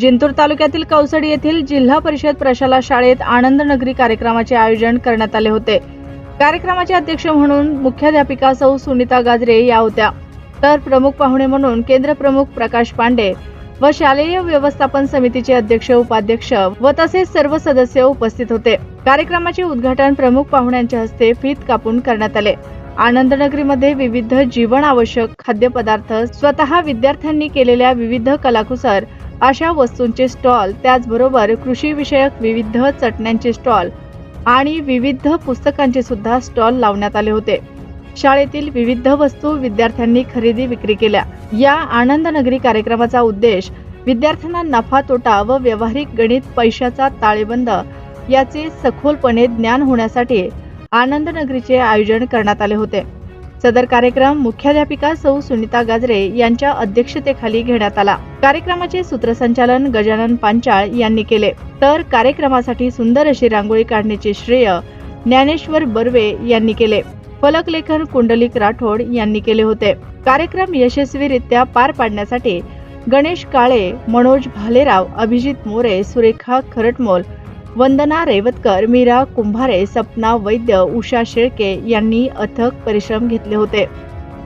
जिंतूर तालुक्यातील कौसड येथील जिल्हा परिषद प्रशाला शाळेत आनंद नगरी कार्यक्रमाचे आयोजन करण्यात आले होते. कार्यक्रमाचे अध्यक्ष म्हणून मुख्याध्यापिका सौ सुनीता गाजरे या होत्या. तर प्रमुख पाहुणे म्हणून केंद्र प्रमुख प्रकाश पांडे व शालेय व्यवस्थापन समितीचे अध्यक्ष उपाध्यक्ष व तसेच सर्व सदस्य उपस्थित होते. कार्यक्रमाचे उद्घाटन प्रमुख पाहुण्यांच्या हस्ते फीत कापून करण्यात आले. आनंदनगरीमध्ये विविध जीवन आवश्यक खाद्यपदार्थ स्वतः विद्यार्थ्यांनी केलेल्या विविध कलाकुसर अशा वस्तूंचे स्टॉल त्याचबरोबर कृषीविषयक विविध चटण्यांचे स्टॉल आणि विविध पुस्तकांचे सुद्धा स्टॉल लावण्यात आले होते. शाळेतील विविध वस्तू विद्यार्थ्यांनी खरेदी विक्री केल्या. या आनंद नगरी कार्यक्रमाचा उद्देश विद्यार्थ्यांना नफा तोटा व व्यावहारिक गणित पैशाचा ताळेबंद याचे सखोलपणे ज्ञान होण्यासाठी आनंद नगरीचे आयोजन करण्यात आले होते. सदर कार्यक्रम मुख्याध्यापिका सौ सुनीता गाजरे यांच्या अध्यक्षतेखाली घेण्यात आला. कार्यक्रमाचे सूत्रसंचालन गजानन पांचाळ यांनी केले. तर कार्यक्रमासाठी सुंदर अशी रांगोळी काढण्याचे श्रेय ज्ञानेश्वर बर्वे यांनी केले. फलकलेखन कुंडलिक राठोड यांनी केले होते. कार्यक्रम यशस्वीरित्या पार पाडण्यासाठी गणेश काळे मनोज भालेराव अभिजित मोरे सुरेखा खरटमोल वंदना रेवतकर मीरा कुंभारे सपना वैद्य उषा शेळके यांनी अथक परिश्रम घेतले होते.